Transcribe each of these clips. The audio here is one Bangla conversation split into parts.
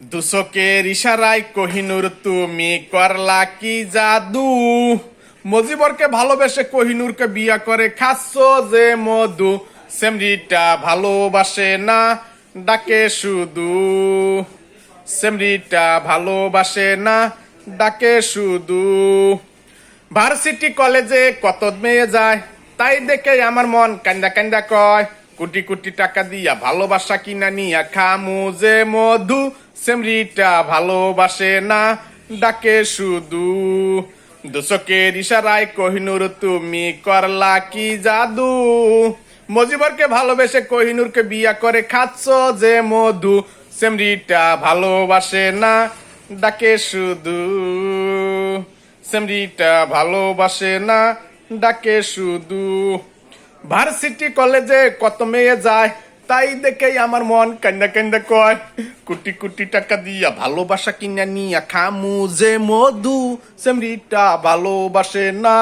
দুচকের ইশারায় কহিনুর তুমি করলা কি জাদু? মজিবরকে ভালোবেসে কহিনুরকে বিয়া করে খাচ্ছ যে মধু। সেমরিটা ভালোবাসে না, ডাকে শুধু। সেমরিটা ভালোবাসে না, ডাকে শুধু। ভার্সিটি কলেজে কত মেয়ে যায়, তাই দেখে আমার মন কান্দা কান্দা কয়। কোটি কোটি টাকা দিয়া ভালোবাসা কিনা নিয়া খামু যে মধু। সেমরিটা ভালোবাসে না, ডাকে শুধু। দোষকের ইশারায় কহিনুর, তুমি করলা কি জাদু? মজিবরকে ভালোবেসে কহিনুরকে বিয়া করে খাচ্ছ যে মধু। সেমরিটা ভালোবাসে না, ডাকে শুধু। সেমরিটা ভালোবাসে না, ডাকে শুধু। ভার্সিটি কলেজে কত মেয়ে যায় তাই দেখেই আমার মন কান্দা কান্দা কয়, কোটি কোটি টাকা দিয়া ভালোবাসা কিনা নিয়া খামু যে মধু, সেমরিটা ভালোবাসে না,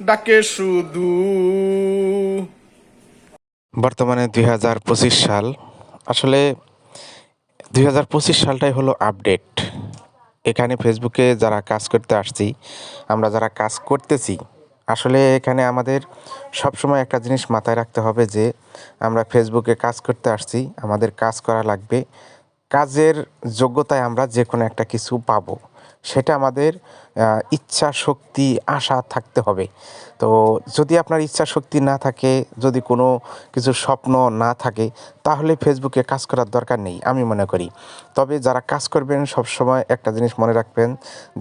ডাকে শুধু। বর্তমানে দুই হাজার পঁচিশ সাল। আসলে দুই হাজার পঁচিশ সালটাই হলো আপডেট। এখানে ফেসবুকে যারা কাজ করতে আসছি, আমরা যারা কাজ করতেছি আসলে এখানে আমাদের সবসময় একটা জিনিস মাথায় রাখতে হবে যে, আমরা ফেসবুকে কাজ করতে আসছি, আমাদের কাজ করা লাগবে। কাজের যোগ্যতায় আমরা যে কোনো একটা কিছু পাবো। সেটা আমাদের ইচ্ছা, শক্তি, আশা থাকতে হবে। তো যদি আপনার ইচ্ছা, শক্তি না থাকে, যদি কোনো কিছু স্বপ্ন না থাকে, তাহলে ফেসবুকে কাজ করার দরকার নেই, আমি মনে করি। তবে যারা কাজ করবেন, সবসময় একটা জিনিস মনে রাখবেন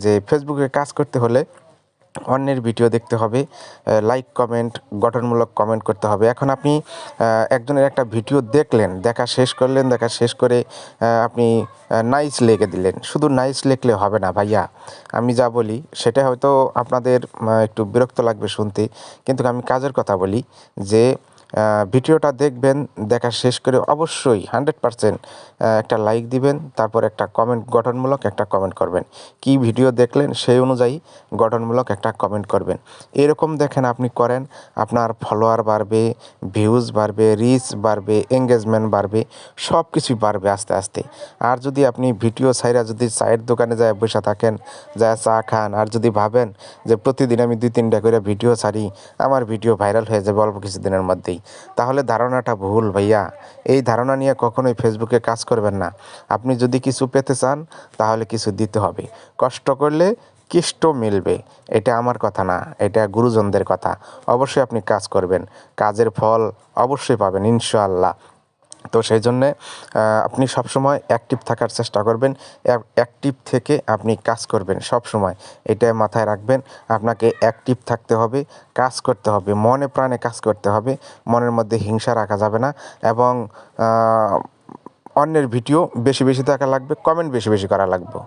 যে ফেসবুকে কাজ করতে হলে অন্যের ভিডিও দেখতে হবে লাইক কমেন্ট গঠনমূলক কমেন্ট করতে হবে। এখন আপনি একজনের একটা ভিডিও দেখলেন, দেখা শেষ করলেন, দেখা শেষ করে আপনি নাইস লেগে দিলেন। শুধু নাইস লেখলে হবে না ভাইয়া। আমি যা বলি, সেটা হয়তো আপনাদের একটু বিরক্ত লাগবে শুনতে, কিন্তু আমি কাজের কথা বলি যে ভিডিওটা দেখবেন, দেখা শেষ করে অবশ্যই হান্ড্রেড পারসেন্ট একটা লাইক দিবেন, তারপর একটা কমেন্ট, গঠনমূলক একটা কমেন্ট করবেন। কি ভিডিও দেখলেন সেই অনুযায়ী গঠনমূলক একটা কমেন্ট করবেন। এরকম দেখেন আপনি করেন, আপনার ফলোয়ার বাড়বে ভিউজ বাড়বে রিচ বাড়বে এঙ্গেজমেন্ট বাড়বে সব কিছুই বাড়বে আস্তে আস্তে। আর যদি আপনি ভিডিও ছাইরা যদি চায়ের দোকানে যায় বসে থাকেন, যায় চা খান, আর যদি ভাবেন যে প্রতিদিন আমি দুই তিনটা করে ভিডিও ছাড়ি, আমার ভিডিও ভাইরাল হয়ে যাবে অল্প কিছুদিনের মধ্যেই। তাহলে ধারণাটা ভুল ভাইয়া। এই ধারণা নিয়ে কখনোই ফেসবুকে কাজ করবেন না। আপনি যদি কিছু পেতে চান, তাহলে কিছু দিতে হবে। কষ্ট করলে কিষ্ট মিলবে। এটা আমার কথা না, এটা গুরুজনদের কথা। অবশ্যই আপনি কাজ করবেন। কাজের ফল অবশ্যই পাবেন, ইনশাআল্লাহ। তো সেই জন্যে আপনি সবসময় অ্যাক্টিভ থাকার চেষ্টা করবেন। অ্যাক্টিভ থেকে আপনি কাজ করবেন সব সময় এটা মাথায় রাখবেন। আপনাকে অ্যাক্টিভ থাকতে হবে, কাজ করতে হবে, মনে প্রাণে কাজ করতে হবে, মনের মধ্যে হিংসা রাখা যাবে না এবং অন্যের ভিডিও বেশি বেশি দেখা লাগবে কমেন্ট বেশি বেশি করা লাগবে।